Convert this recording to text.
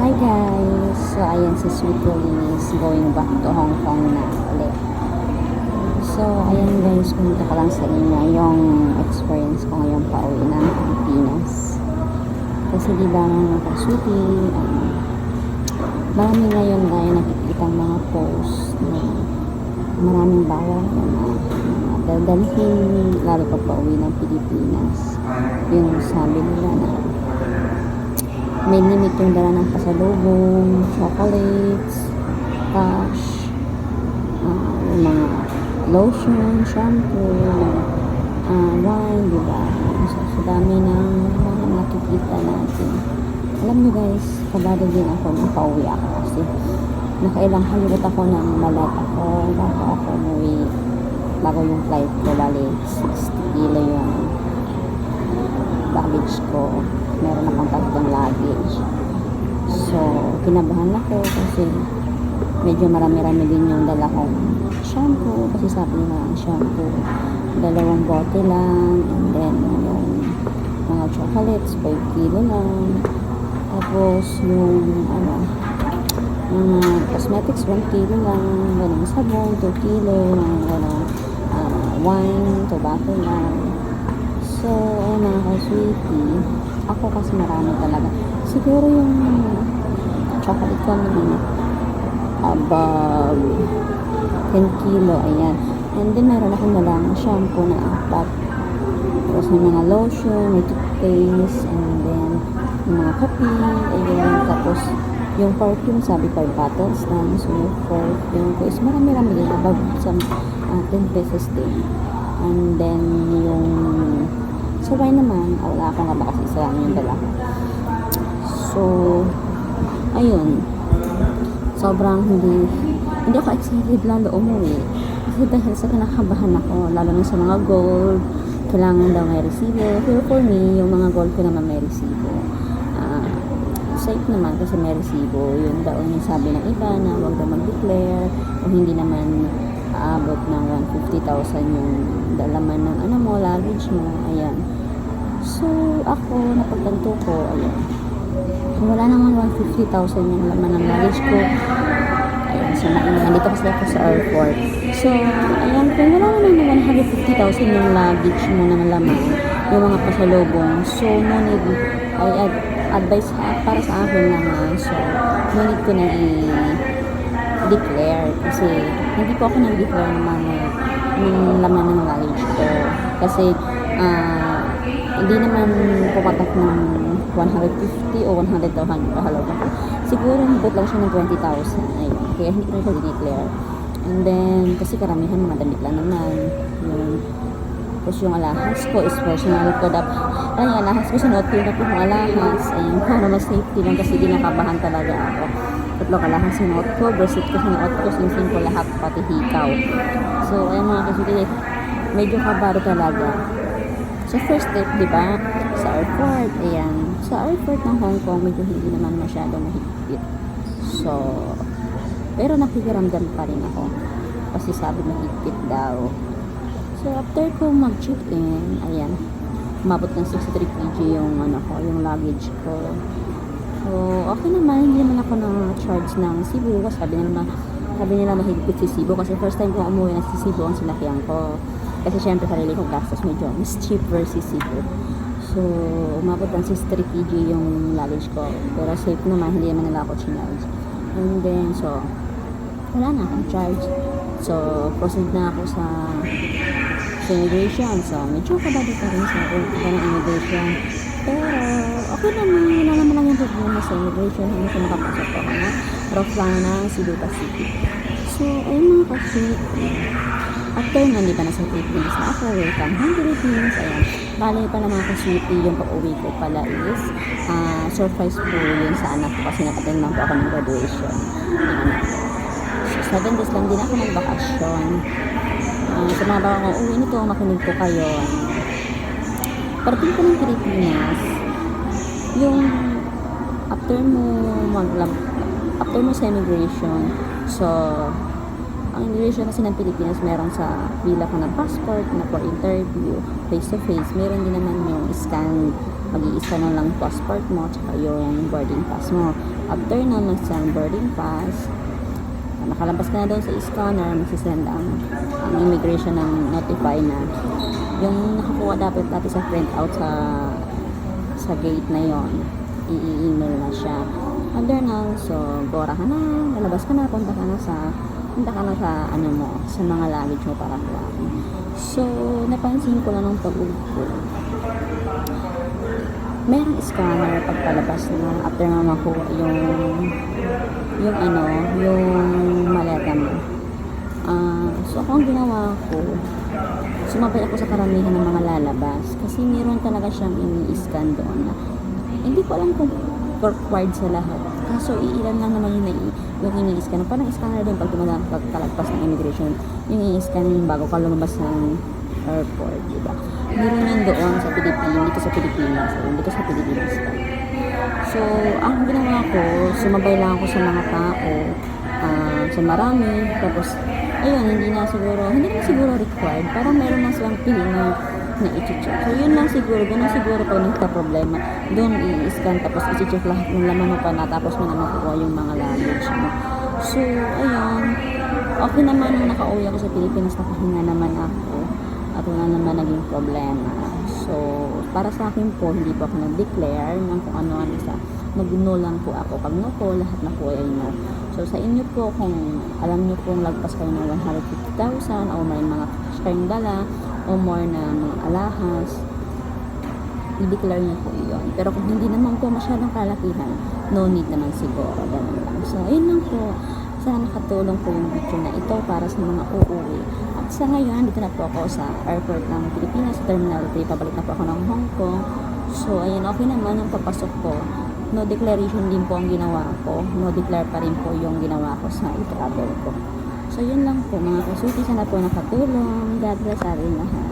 Hi guys! So ayan si Sweet Rolling is going back to Hong Kong na ulit. So ayan guys, kumita ko lang sa inyo yung experience ko ngayon pa uwi ng Pilipinas. Kasi di ba mga ka-sweetie, um, marami ngayon tayo nakikita mga post na maraming bawal na na dadalhin lalo pa pa uwi ng Pilipinas. Yung sabi nila na may limit yung dala ng pasalubong, chocolates, cash, yung mga lotion, shampoo, ah, wine, di ba? So, so dami ng mga nakikita natin. Alam nyo guys, kabado din ako nung pauwi ako kasi nakailang halirot ako ng malat ako bago ako umuwi bago yung flight ko bali 60 kilo yung baggage ko meron akong tatlong luggage. So kinabahan ako kasi medyo marami-rami din yung dala kong shampoo kasi sabi nila ang shampoo dalawang bote lang and then yung mga chocolates 5 kilo lang. Tapos yung ano mga cosmetics 1 kilo lang ganun sabon 2 kilo mga ganun. Ah, wine tobacco lang so ayun mga ka-sweetie ako kasi marami talaga. Siguro yung chocolate ko naman above 10 kilo ayan. And then meron akong dalang shampoo na apat. Tapos may mga lotion may toothpaste and then yung mga kape ayan. Tapos yung perfume sabi 5 bottles lang so yung perfume ko is marami-rami din above some uh, 10 pesos din. And then yung sa wine naman? Ah, wala akong nga kasi isa yung dala so ayun. Sobrang hindi hindi ako excited lalo umuwi. Kasi dahil sa kinakabahan ako lalo na sa mga gold kailangan daw may resibo. Pero for me yung mga gold ko naman may resibo. Ah, safe naman kasi may resibo. Yun daw yung sabi ng iba na huwag daw mag-declare. Kung hindi naman aabot ng 150,000 yung dalaman ng ano mo, luggage mo, ayan. So, ako, napagtanto ko, ayan. Kung wala naman 150,000 yung laman ng luggage ko, ayan, so na, nandito kasi ako sa airport. So, ayan, kung wala naman ng 150,000 yung luggage mo ng laman, yung mga pasalubong, so, no need, ay ad- advice ha, para sa akin naman, so, no need ko na i-declare kasi hindi po ako nag-declare mga ng laman ng luggage ko kasi ah, hindi naman pumatak ng 150 o 100 daw hanggang pahalaga ko. Siguro hibot lang siya ng 20,000. Ayun. Kaya hindi ko na siya dineclare. And then, kasi karamihan madamit lang naman. Yung, tapos yung alahas ko is personal ko. Dap, ay, yung alahas ko, sinuot ko yung alahas. Ayun, para mas safety lang kasi dinakabahan talaga ako. Tatlong alahas sinuot ko, bracelet ko sinuot ko, singsing ko lahat, pati hikaw. So, ayun mga kasi medyo kabaro talaga. So, first step, di ba? Sa airport, ayan. Sa airport ng Hong Kong, medyo hindi naman masyado mahigpit. So, pero nakikiramdam pa rin ako. Kasi sabi mahigpit daw. So, after ko mag-check-in, ayan, umabot ng 63 kg yung, ano ko, yung luggage ko. So, okay naman, hindi naman ako na-charge ng Cebu. Sabi nila, sabi nila mahigpit si Cebu. Kasi first time ko umuwi na si Cebu ang sinakyan ko. Kasi syempre sarili kong gastos medyo mas cheaper si Cebu. So, umabot ng 63 kg yung luggage ko. Pero safe naman, hindi naman nila ako chinarge. And then, so, wala na akong charge. So, proceed na ako sa sa immigration. So, medyo kabado pa rin sa pagpunta ng immigration. Pero, okay naman. Wala naman lang yung problema sa immigration. Hindi siya makapasok ako na rough lang ng Cebu Pacific. So, ayun mga kasi, after nun, di ba nasa Philippines na ako, welcome home Philippines, ayan. Bali pala mga ka-sweetie, yung pag-uwi ko pala is, ah, surprise po yun sa anak ko kasi nakatin lang po ako ng graduation. So, seven days lang din ako ng bakasyon. Ah, sa mga bago uwi nito, makinig ko kayo. Parating ko ng Pilipinas, yung after mo mag after mo sa immigration, so Ang immigration kasi ng Pilipinas, meron sa bila ka ng passport, na for interview, face-to-face. Meron din naman yung scan, mag scan mo lang passport mo, tsaka yung boarding pass mo. After na mag-scan boarding pass, nakalabas ka na doon sa scanner, magsisend ang, ang immigration ng notify na yung nakakuha dapat natin sa print out sa sa gate na yon i-email na siya under na so gora ka na lalabas ka na punta ka na sa punta ka na sa ano mo sa mga luggage mo para kuhain so napansin ko lang ng pag-uwi ko. Merong scanner pagpalabas na after nga makuha yung yung ano yung maleta mo. Ah, so ako ang ginawa ko sumabay ako sa karamihan ng mga lalabas kasi meron talaga siyang ini-scan doon hindi ko alam kung required sa lahat kaso iilan lang naman yung, nai- yung ini-scan. Parang scanner din pag dumadaan pag kalagpas ng immigration. Yung i-scan bago ka lumabas ng airport diba meron yun doon sa Pilipinas dito sa Pilipinas dito sa Pilipinas. So, ang ginawa ko, sumabay lang ako sa mga tao, ah, sa marami, tapos, ayun, hindi na siguro, hindi na siguro required, parang meron na silang pili na na i-check. So, yun lang siguro, ganun siguro pag nagka-problema, doon i-scan, tapos i-check lahat ng laman mo pa na, tapos mo na makuha yung mga luggage mo. So, ayun, okay naman nung nakauwi ako sa Pilipinas, nakahinga naman ako, at wala naman naging problema. So, para sa akin po, hindi po ako nag-declare ng kung ano-ano sa nag-no lang po ako. Pag no po, lahat na po ay no. So, sa inyo po, kung alam nyo pong lagpas kayo ng 150,000 o may mga cash kayong dala o more na mga alahas, i-declare nyo po yun. Pero kung hindi naman po masyadong kalakihan, no need naman siguro. Ganun lang. So, ayun lang po. Sana nakatulong po yung video na ito para sa mga uuwi. At sa ngayon, dito na po ako sa airport ng Pilipinas, Terminal 3. Pabalik na po ako ng Hong Kong. So, ayun, okay naman ang papasok ko. No declaration din po ang ginawa ko. No declare pa rin po yung ginawa ko sa i-travel ko. So, yun lang po mga kasuti. Sana po nakatulong. God bless sa ating lahat.